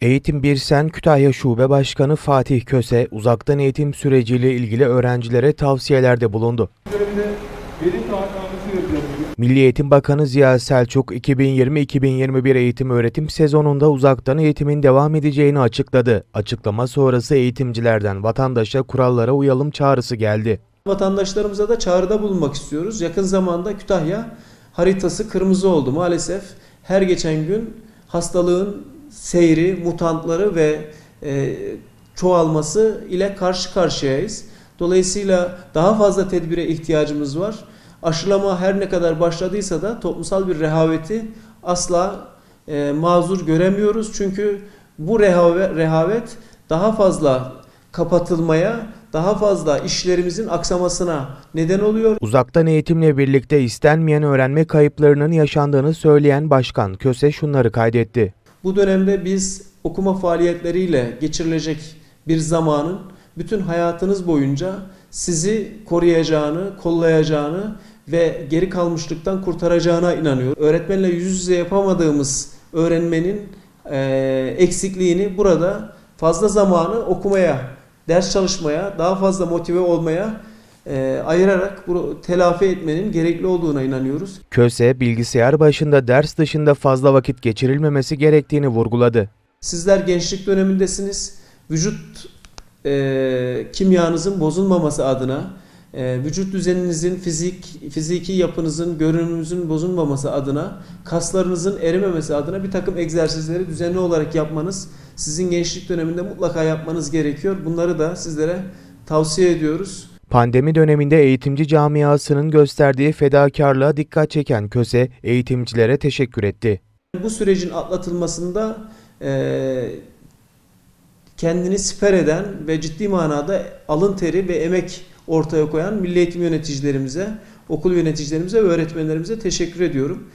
Eğitim Birsen Kütahya Şube Başkanı Fatih Köse, uzaktan eğitim süreciyle ilgili öğrencilere tavsiyelerde bulundu. Milli Eğitim Bakanı Ziya Selçuk, 2020-2021 eğitim öğretim sezonunda uzaktan eğitimin devam edeceğini açıkladı. Açıklama sonrası eğitimcilerden vatandaşa kurallara uyalım çağrısı geldi. Vatandaşlarımıza da çağrıda bulunmak istiyoruz. Yakın zamanda Kütahya haritası kırmızı oldu. Maalesef her geçen gün hastalığın seyri, mutantları ve e, çoğalması ile karşı karşıyayız. Dolayısıyla daha fazla tedbire ihtiyacımız var. Aşılama her ne kadar başladıysa da toplumsal bir rehaveti asla e, mazur göremiyoruz. Çünkü bu rehave- rehavet daha fazla kapatılmaya, daha fazla işlerimizin aksamasına neden oluyor. Uzaktan eğitimle birlikte istenmeyen öğrenme kayıplarının yaşandığını söyleyen Başkan Köse şunları kaydetti. Bu dönemde biz okuma faaliyetleriyle geçirilecek bir zamanın bütün hayatınız boyunca sizi koruyacağını, kollayacağını ve geri kalmışlıktan kurtaracağına inanıyorum. Öğretmenle yüz yüze yapamadığımız öğrenmenin eee, eksikliğini burada fazla zamanı okumaya, ders çalışmaya, daha fazla motive olmaya eee, ayırarak bunu telafi etmenin gerekli olduğuna inanıyoruz. Köse, bilgisayar başında ders dışında fazla vakit geçirilmemesi gerektiğini vurguladı. Sizler gençlik dönemindesiniz. Vücut e, kimyanızın bozulmaması adına, e, vücut düzeninizin, fizik fiziki yapınızın, görünümünüzün bozulmaması adına, kaslarınızın erimemesi adına bir takım egzersizleri düzenli olarak yapmanız, sizin gençlik döneminde mutlaka yapmanız gerekiyor. Bunları da sizlere tavsiye ediyoruz. Pandemi döneminde eğitimci camiasının gösterdiği fedakarlığa dikkat çeken Köse, eğitimcilere teşekkür etti. Bu sürecin atlatılmasında e, kendini siper eden ve ciddi manada alın teri ve emek ortaya koyan milli eğitim yöneticilerimize, okul yöneticilerimize ve öğretmenlerimize teşekkür ediyorum.